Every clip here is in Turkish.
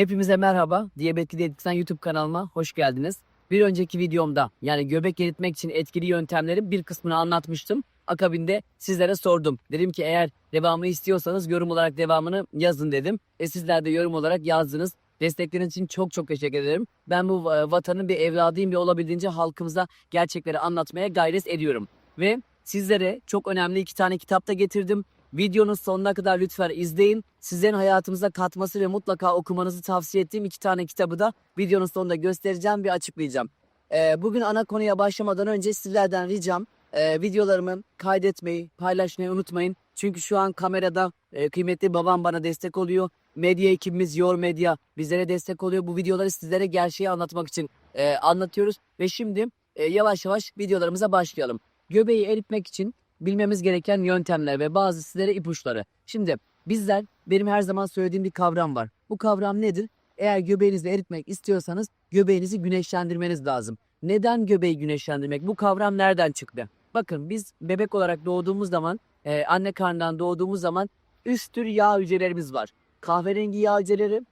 Hepimize merhaba. Diyabetli Diyetisyen YouTube kanalıma hoş geldiniz. Bir önceki videomda yani göbek eritmek için etkili yöntemlerin bir kısmını anlatmıştım. Akabinde sizlere sordum. Dedim ki eğer devamını istiyorsanız yorum olarak devamını yazın dedim. E sizler de yorum olarak yazdınız. Destekleriniz için çok çok teşekkür ederim. Ben bu e, vatanın bir evladıyım ve olabildiğince halkımıza gerçekleri anlatmaya gayret ediyorum. Ve sizlere çok önemli iki tane kitap da getirdim. Videonun sonuna kadar lütfen izleyin. Sizlerin hayatınıza katması ve mutlaka okumanızı tavsiye ettiğim iki tane kitabı da videonun sonunda göstereceğim ve açıklayacağım. Ee, bugün ana konuya başlamadan önce sizlerden ricam e, videolarımı kaydetmeyi, paylaşmayı unutmayın. Çünkü şu an kamerada e, kıymetli babam bana destek oluyor. Medya ekibimiz Yor Medya bizlere destek oluyor. Bu videoları sizlere gerçeği anlatmak için e, anlatıyoruz. Ve şimdi e, yavaş yavaş videolarımıza başlayalım. Göbeği eritmek için bilmemiz gereken yöntemler ve bazı sizlere ipuçları. Şimdi bizler benim her zaman söylediğim bir kavram var. Bu kavram nedir? Eğer göbeğinizi eritmek istiyorsanız göbeğinizi güneşlendirmeniz lazım. Neden göbeği güneşlendirmek? Bu kavram nereden çıktı? Bakın biz bebek olarak doğduğumuz zaman, e, anne karnından doğduğumuz zaman üst tür yağ hücrelerimiz var. Kahverengi yağ hücreleri,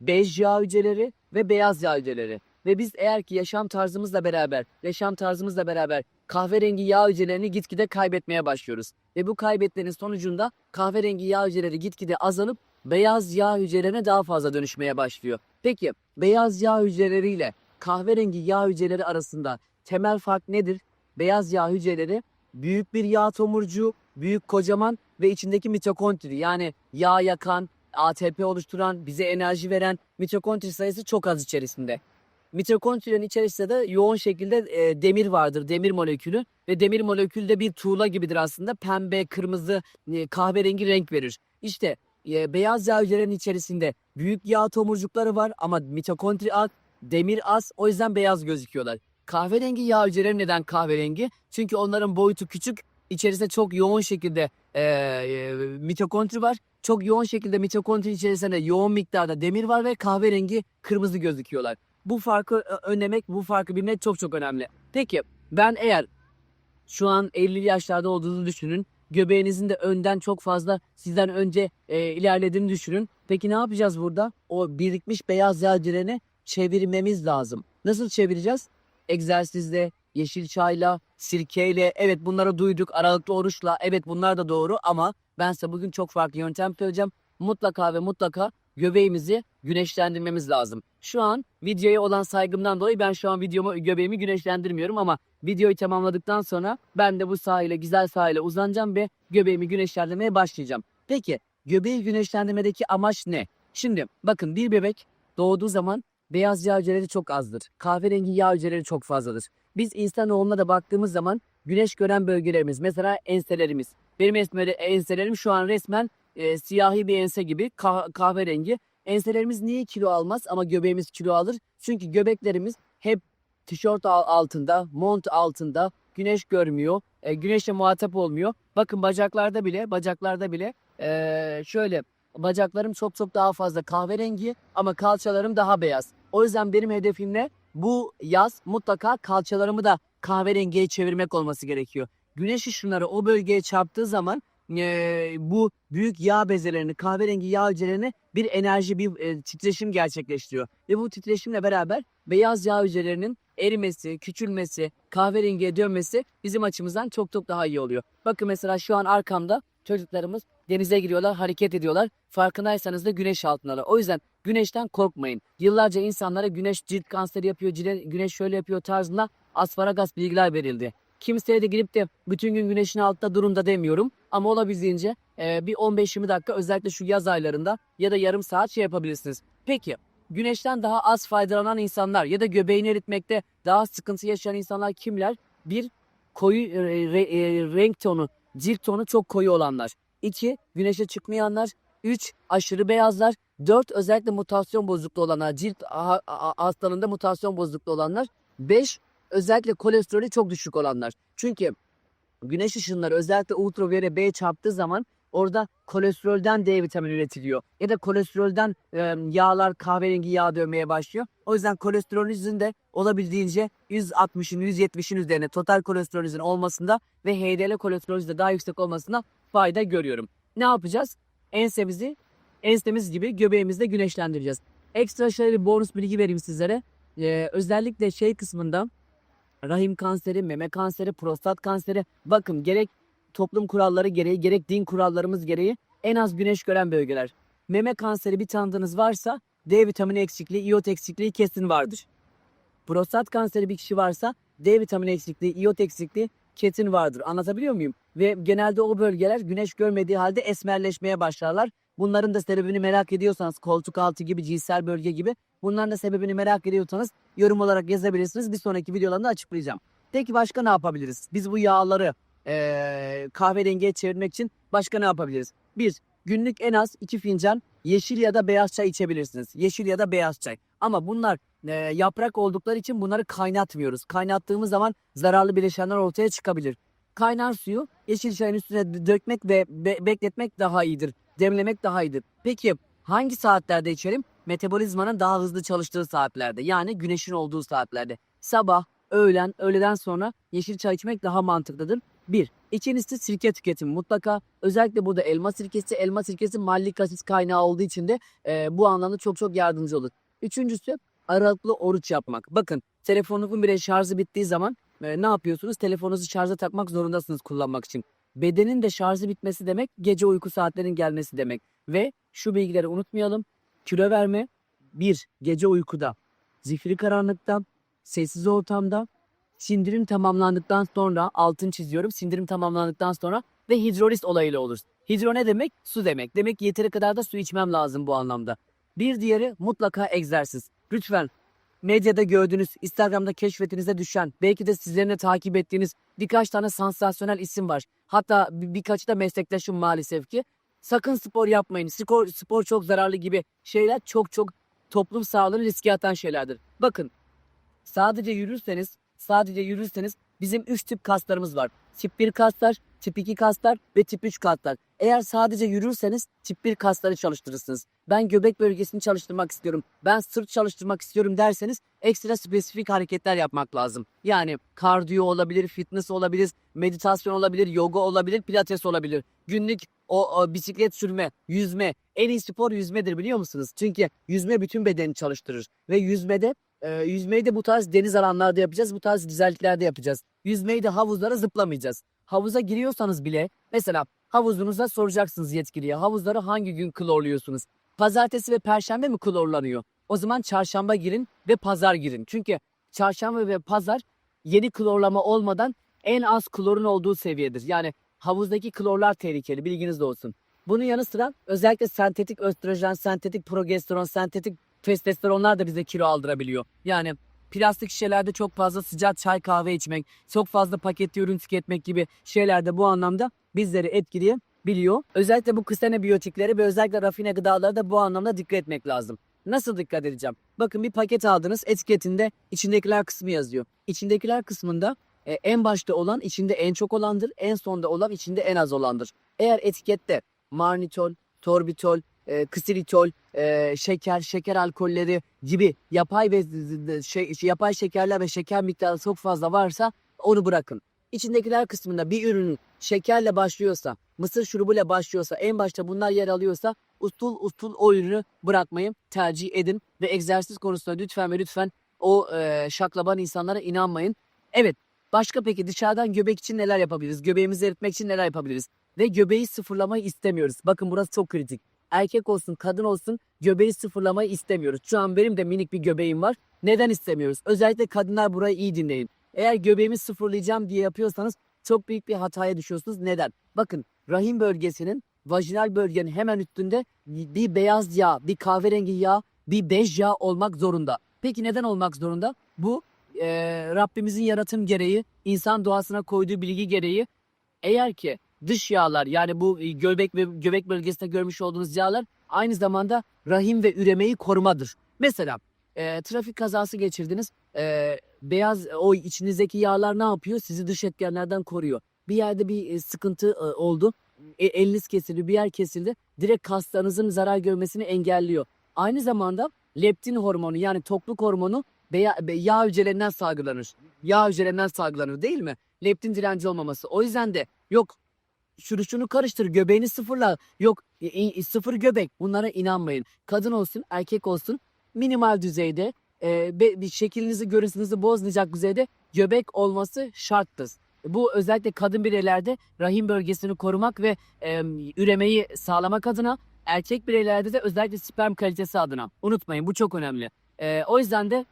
bej yağ hücreleri ve beyaz yağ hücreleri. Ve biz eğer ki yaşam tarzımızla beraber, yaşam tarzımızla beraber kahverengi yağ hücrelerini gitgide kaybetmeye başlıyoruz. Ve bu kaybetmenin sonucunda kahverengi yağ hücreleri gitgide azalıp beyaz yağ hücrelerine daha fazla dönüşmeye başlıyor. Peki beyaz yağ hücreleriyle kahverengi yağ hücreleri arasında temel fark nedir? Beyaz yağ hücreleri büyük bir yağ tomurcuğu, büyük kocaman ve içindeki mitokondri yani yağ yakan, ATP oluşturan, bize enerji veren mitokondri sayısı çok az içerisinde. Mitokondrilerin içerisinde de yoğun şekilde e, demir vardır, demir molekülü ve demir molekülü de bir tuğla gibidir aslında. Pembe, kırmızı, e, kahverengi renk verir. İşte e, beyaz yağ hücrelerinin içerisinde büyük yağ tomurcukları var ama mitokondri az, demir az o yüzden beyaz gözüküyorlar. Kahverengi yağ hücreleri neden kahverengi? Çünkü onların boyutu küçük, içerisinde çok yoğun şekilde e, e, mitokondri var. Çok yoğun şekilde mitokondri içerisinde yoğun miktarda demir var ve kahverengi kırmızı gözüküyorlar. Bu farkı ö- önlemek, bu farkı bilmek çok çok önemli. Peki ben eğer şu an 50 yaşlarda olduğunuzu düşünün. Göbeğinizin de önden çok fazla sizden önce e, ilerlediğini düşünün. Peki ne yapacağız burada? O birikmiş beyaz yağ hücrelerini çevirmemiz lazım. Nasıl çevireceğiz? Egzersizle, yeşil çayla, sirkeyle. Evet bunları duyduk. Aralıklı oruçla. Evet bunlar da doğru ama ben size bugün çok farklı yöntem söyleyeceğim. Mutlaka ve mutlaka göbeğimizi güneşlendirmemiz lazım. Şu an videoya olan saygımdan dolayı ben şu an videomu göbeğimi güneşlendirmiyorum ama videoyu tamamladıktan sonra ben de bu sahile güzel sahile uzanacağım ve göbeğimi güneşlendirmeye başlayacağım. Peki göbeği güneşlendirmedeki amaç ne? Şimdi bakın bir bebek doğduğu zaman beyaz yağ hücreleri çok azdır. Kahverengi yağ hücreleri çok fazladır. Biz insanoğluna da baktığımız zaman güneş gören bölgelerimiz mesela enselerimiz. Benim esmeri, enselerim şu an resmen e, siyahi bir ense gibi kah- kahverengi. Enselerimiz niye kilo almaz ama göbeğimiz kilo alır? Çünkü göbeklerimiz hep tişört al- altında, mont altında, güneş görmüyor, e, güneşle muhatap olmuyor. Bakın bacaklarda bile, bacaklarda bile e, şöyle bacaklarım çok çok daha fazla kahverengi ama kalçalarım daha beyaz. O yüzden benim hedefim ne? Bu yaz mutlaka kalçalarımı da kahverengiye çevirmek olması gerekiyor. Güneş ışınları o bölgeye çarptığı zaman e, bu büyük yağ bezelerini, kahverengi yağ hücrelerini bir enerji, bir e, titreşim gerçekleştiriyor. Ve bu titreşimle beraber beyaz yağ hücrelerinin erimesi, küçülmesi, kahverengiye dönmesi bizim açımızdan çok çok daha iyi oluyor. Bakın mesela şu an arkamda çocuklarımız denize giriyorlar, hareket ediyorlar. Farkındaysanız da güneş altındalar. O yüzden güneşten korkmayın. Yıllarca insanlara güneş cilt kanseri yapıyor, güneş şöyle yapıyor tarzında asparagas bilgiler verildi. Kimseye de girip de bütün gün güneşin altında durun da demiyorum. Ama olabildiğince e, bir 15-20 dakika özellikle şu yaz aylarında ya da yarım saat şey yapabilirsiniz. Peki güneşten daha az faydalanan insanlar ya da göbeğini eritmekte daha sıkıntı yaşayan insanlar kimler? Bir koyu e, re- e, renk tonu, cilt tonu çok koyu olanlar. İki güneşe çıkmayanlar. Üç aşırı beyazlar. Dört özellikle mutasyon bozukluğu olanlar, cilt ha- ha- hastalığında mutasyon bozukluğu olanlar. Beş özellikle kolesterolü çok düşük olanlar. Çünkü güneş ışınları özellikle ultraviyole B çarptığı zaman orada kolesterolden D vitamini üretiliyor. Ya da kolesterolden e, yağlar kahverengi yağ dönmeye başlıyor. O yüzden kolesterolünüzün de olabildiğince 160'ın 170'in üzerine total kolesterolünüzün olmasında ve HDL kolesterolünüzün de daha yüksek olmasına fayda görüyorum. Ne yapacağız? Ensemizi ensemiz gibi göbeğimizde güneşlendireceğiz. Ekstra şöyle bir bonus bilgi vereyim sizlere. Ee, özellikle şey kısmında rahim kanseri, meme kanseri, prostat kanseri bakın gerek toplum kuralları gereği gerek din kurallarımız gereği en az güneş gören bölgeler. Meme kanseri bir tanıdığınız varsa D vitamini eksikliği, iot eksikliği kesin vardır. Prostat kanseri bir kişi varsa D vitamini eksikliği, iot eksikliği kesin vardır. Anlatabiliyor muyum? Ve genelde o bölgeler güneş görmediği halde esmerleşmeye başlarlar. Bunların da sebebini merak ediyorsanız koltuk altı gibi, cinsel bölge gibi bunların da sebebini merak ediyorsanız yorum olarak yazabilirsiniz. Bir sonraki videolarında açıklayacağım. Peki başka ne yapabiliriz? Biz bu yağları eee kahverengiye çevirmek için başka ne yapabiliriz? Bir, günlük en az iki fincan yeşil ya da beyaz çay içebilirsiniz. Yeşil ya da beyaz çay. Ama bunlar eee, yaprak oldukları için bunları kaynatmıyoruz. Kaynattığımız zaman zararlı bileşenler ortaya çıkabilir. Kaynar suyu yeşil çayın üstüne dökmek ve be- bekletmek daha iyidir. Demlemek daha iyidir. Peki hangi saatlerde içelim? Metabolizmanın daha hızlı çalıştığı saatlerde. Yani güneşin olduğu saatlerde. Sabah, öğlen, öğleden sonra yeşil çay içmek daha mantıklıdır. Bir. İkincisi sirke tüketimi mutlaka. Özellikle burada elma sirkesi, elma sirkesi mallik asit kaynağı olduğu için de e, bu anlamda çok çok yardımcı olur. Üçüncüsü aralıklı oruç yapmak. Bakın telefonunuzun bile şarjı bittiği zaman e, ne yapıyorsunuz? Telefonunuzu şarja takmak zorundasınız kullanmak için. Bedenin de şarjı bitmesi demek gece uyku saatlerinin gelmesi demek. Ve şu bilgileri unutmayalım. Kilo verme bir gece uykuda, zifiri karanlıkta, sessiz ortamda, sindirim tamamlandıktan sonra altın çiziyorum. Sindirim tamamlandıktan sonra ve hidrolis olayıyla olur. Hidro ne demek? Su demek. Demek ki yeteri kadar da su içmem lazım bu anlamda. Bir diğeri mutlaka egzersiz. Lütfen medyada gördüğünüz, Instagram'da keşfetinize düşen, belki de sizlerin de takip ettiğiniz birkaç tane sansasyonel isim var. Hatta bir, birkaçı da meslektaşım maalesef ki. Sakın spor yapmayın. Spor, spor çok zararlı gibi şeyler çok çok toplum sağlığını riske atan şeylerdir. Bakın sadece yürürseniz, sadece yürürseniz bizim 3 tip kaslarımız var. Tip 1 kaslar, tip 2 kaslar ve tip 3 kaslar. Eğer sadece yürürseniz tip 1 kasları çalıştırırsınız. Ben göbek bölgesini çalıştırmak istiyorum. Ben sırt çalıştırmak istiyorum derseniz ekstra spesifik hareketler yapmak lazım. Yani kardiyo olabilir, fitness olabilir, meditasyon olabilir, yoga olabilir, pilates olabilir. Günlük o, o bisiklet sürme, yüzme. En iyi spor yüzmedir biliyor musunuz? Çünkü yüzme bütün bedeni çalıştırır. Ve yüzmede e, yüzmeyi de bu tarz deniz alanlarda yapacağız. Bu tarz güzelliklerde yapacağız. Yüzmeyi de havuzlara zıplamayacağız. Havuza giriyorsanız bile mesela havuzunuza soracaksınız yetkiliye. Havuzları hangi gün klorluyorsunuz? Pazartesi ve perşembe mi klorlanıyor? O zaman çarşamba girin ve pazar girin. Çünkü çarşamba ve pazar yeni klorlama olmadan en az klorun olduğu seviyedir. Yani havuzdaki klorlar tehlikeli bilginiz olsun. Bunun yanı sıra özellikle sentetik östrojen, sentetik progesteron, sentetik testosteronlar da bize kilo aldırabiliyor. Yani plastik şişelerde çok fazla sıcak çay kahve içmek, çok fazla paketli ürün tüketmek gibi şeyler de bu anlamda bizleri etkileyebiliyor. Özellikle bu ksenebiyotikleri ve özellikle rafine gıdalara da bu anlamda dikkat etmek lazım. Nasıl dikkat edeceğim? Bakın bir paket aldınız etiketinde içindekiler kısmı yazıyor. İçindekiler kısmında e, en başta olan içinde en çok olandır, en sonda olan içinde en az olandır. Eğer etikette marnitol, torbitol, e, ksilitol, e, şeker, şeker alkolleri gibi yapay ve z- şey, yapay şekerler ve şeker miktarı çok fazla varsa onu bırakın. İçindekiler kısmında bir ürünün şekerle başlıyorsa, mısır şurubuyla başlıyorsa, en başta bunlar yer alıyorsa usul usul o ürünü bırakmayı tercih edin ve egzersiz konusunda lütfen ve lütfen o e, şaklaban insanlara inanmayın. Evet, başka peki dışarıdan göbek için neler yapabiliriz? Göbeğimizi eritmek için neler yapabiliriz? Ve göbeği sıfırlamayı istemiyoruz. Bakın burası çok kritik. Erkek olsun, kadın olsun göbeği sıfırlamayı istemiyoruz. Şu an benim de minik bir göbeğim var. Neden istemiyoruz? Özellikle kadınlar burayı iyi dinleyin. Eğer göbeğimi sıfırlayacağım diye yapıyorsanız çok büyük bir hataya düşüyorsunuz. Neden? Bakın rahim bölgesinin vajinal bölgenin hemen üstünde bir beyaz yağ, bir kahverengi yağ, bir bej yağ olmak zorunda. Peki neden olmak zorunda? Bu e, Rabbimizin yaratım gereği, insan doğasına koyduğu bilgi gereği eğer ki dış yağlar yani bu e, göbek ve göbek bölgesinde görmüş olduğunuz yağlar aynı zamanda rahim ve üremeyi korumadır. Mesela e, trafik kazası geçirdiniz. E, beyaz o içinizdeki yağlar ne yapıyor? Sizi dış etkenlerden koruyor. Bir yerde bir e, sıkıntı e, oldu. E, eliniz kesildi, bir yer kesildi. Direkt kaslarınızın zarar görmesini engelliyor. Aynı zamanda leptin hormonu yani tokluk hormonu beya, be- yağ hücrelerinden salgılanır. Yağ hücrelerinden salgılanır değil mi? Leptin direnci olmaması. O yüzden de yok şunu şunu karıştır göbeğini sıfırla yok e, sıfır göbek bunlara inanmayın. Kadın olsun erkek olsun minimal düzeyde e, bir şeklinizi görüntünüzü bozmayacak düzeyde göbek olması şarttır. Bu özellikle kadın bireylerde rahim bölgesini korumak ve e, üremeyi sağlamak adına erkek bireylerde de özellikle sperm kalitesi adına. Unutmayın bu çok önemli. E, o yüzden de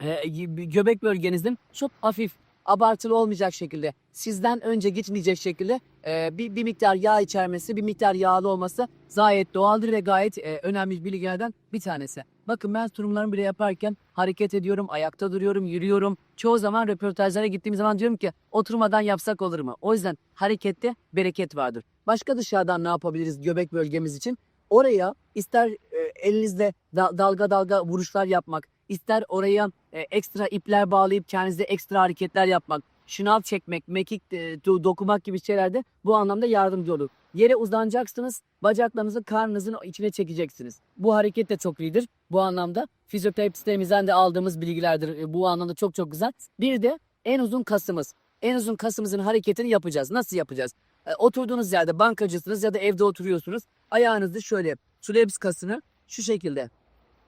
e, göbek bölgenizin çok hafif abartılı olmayacak şekilde sizden önce gitmeyecek şekilde e, bir, bir miktar yağ içermesi, bir miktar yağlı olması gayet doğaldır ve gayet e, önemli bilgilerden bir tanesi. Bakın ben sunumlarımı bile yaparken hareket ediyorum, ayakta duruyorum, yürüyorum. Çoğu zaman röportajlara gittiğim zaman diyorum ki oturmadan yapsak olur mu? O yüzden harekette bereket vardır. Başka dışarıdan ne yapabiliriz göbek bölgemiz için? Oraya ister e, elinizle da- dalga dalga vuruşlar yapmak, ister oraya e, ekstra ipler bağlayıp kendinize ekstra hareketler yapmak, şınav çekmek, mekik e, do- dokumak gibi şeylerde bu anlamda yardımcı olur. Yere uzanacaksınız, bacaklarınızı karnınızın içine çekeceksiniz. Bu hareket de çok iyidir. Bu anlamda fizyoterapistlerimizden de aldığımız bilgilerdir. E, Bu anlamda çok çok güzel. Bir de en uzun kasımız. En uzun kasımızın hareketini yapacağız. Nasıl yapacağız? E, oturduğunuz yerde bankacısınız ya da evde oturuyorsunuz. Ayağınızı şöyle triceps kasını şu şekilde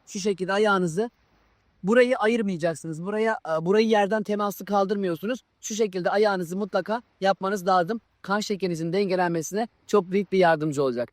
şu şekilde ayağınızı burayı ayırmayacaksınız. Buraya e, burayı yerden temaslı kaldırmıyorsunuz. Şu şekilde ayağınızı mutlaka yapmanız lazım. Kan şekerinizin dengelenmesine çok büyük bir yardımcı olacak.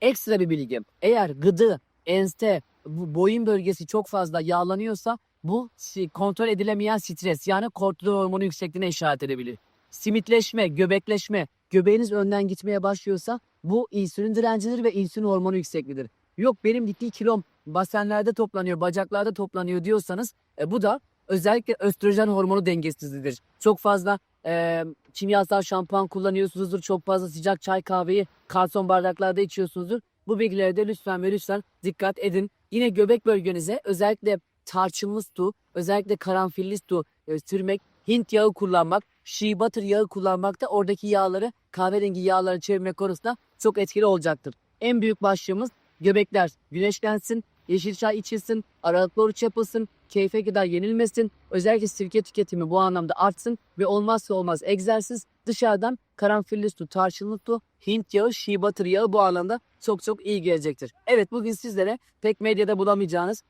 Ekstra bir bilgi. Eğer gıdı, enste, boyun bölgesi çok fazla yağlanıyorsa bu kontrol edilemeyen stres yani kortizol hormonu yüksekliğine işaret edebilir. Simitleşme, göbekleşme, göbeğiniz önden gitmeye başlıyorsa bu insülin direncidir ve insülin hormonu yükseklidir. Yok benim ciddi kilom basenlerde toplanıyor, bacaklarda toplanıyor diyorsanız e, bu da özellikle östrojen hormonu dengesizliğidir. Çok fazla e, kimyasal şampuan kullanıyorsunuzdur, çok fazla sıcak çay kahveyi karton bardaklarda içiyorsunuzdur. Bu bilgilere de lütfen ve lütfen dikkat edin. Yine göbek bölgenize özellikle tarçınlı su, özellikle karanfilli su e, sürmek, Hint yağı kullanmak, shea butter yağı kullanmak da oradaki yağları kahverengi yağları çevirmek konusunda çok etkili olacaktır. En büyük başlığımız göbekler güneşlensin, yeşil çay içilsin, aralıklı oruç yapılsın, keyfe kadar yenilmesin, özellikle sirke tüketimi bu anlamda artsın ve olmazsa olmaz egzersiz dışarıdan karanfilli su, tarçınlı su, Hint yağı, shea butter yağı bu anlamda çok çok iyi gelecektir. Evet bugün sizlere pek medyada bulamayacağınız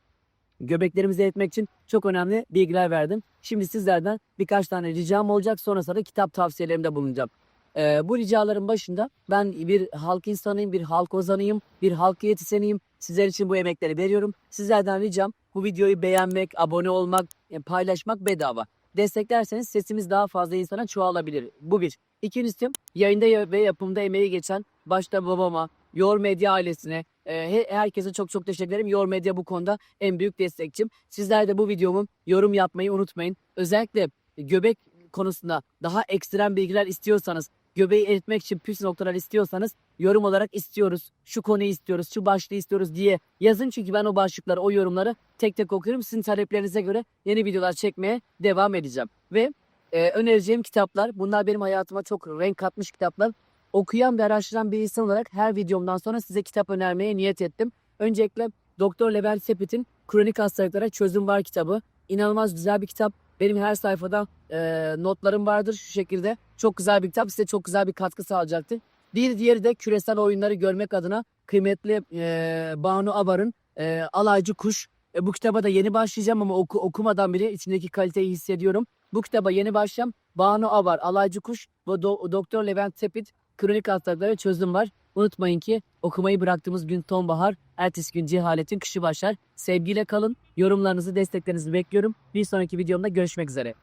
göbeklerimizi eritmek için çok önemli bilgiler verdim. Şimdi sizlerden birkaç tane ricam olacak. Sonrasında da kitap tavsiyelerimde bulunacağım. Ee, bu ricaların başında ben bir halk insanıyım, bir halk ozanıyım, bir halk yetişeniyim. Sizler için bu emekleri veriyorum. Sizlerden ricam bu videoyu beğenmek, abone olmak, e, paylaşmak bedava. Desteklerseniz sesimiz daha fazla insana çoğalabilir. Bu bir. İkincisi yayında ya- ve yapımda emeği geçen başta babama, Yor Medya ailesine, e, he- herkese çok çok teşekkür ederim. Yor Medya bu konuda en büyük destekçim. Sizler de bu videomu yorum yapmayı unutmayın. Özellikle göbek konusunda daha ekstrem bilgiler istiyorsanız, göbeği eritmek için püf noktalar istiyorsanız yorum olarak istiyoruz. Şu konuyu istiyoruz, şu başlığı istiyoruz diye yazın çünkü ben o başlıkları, o yorumları tek tek okuyorum. Sizin taleplerinize göre yeni videolar çekmeye devam edeceğim. Ve e, önereceğim kitaplar, bunlar benim hayatıma çok renk katmış kitaplar. Okuyan ve araştıran bir insan olarak her videomdan sonra size kitap önermeye niyet ettim. Öncelikle Doktor Levent Sepet'in Kronik Hastalıklara Çözüm Var kitabı. İnanılmaz güzel bir kitap. Benim her sayfada e, notlarım vardır şu şekilde. Çok güzel bir kitap. Size çok güzel bir katkı sağlayacaktır. Bir diğeri de küresel oyunları görmek adına kıymetli e, Banu Abar'ın e, Alaycı Kuş. E, bu kitaba da yeni başlayacağım ama oku, okumadan bile içindeki kaliteyi hissediyorum. Bu kitaba yeni başlayacağım. Banu Abar, Alaycı Kuş ve Do- Doktor Levent Sepet kronik hastalıklara çözüm var. Unutmayın ki okumayı bıraktığımız gün sonbahar, ertesi gün cehaletin kışı başlar. Sevgiyle kalın. Yorumlarınızı, desteklerinizi bekliyorum. Bir sonraki videomda görüşmek üzere.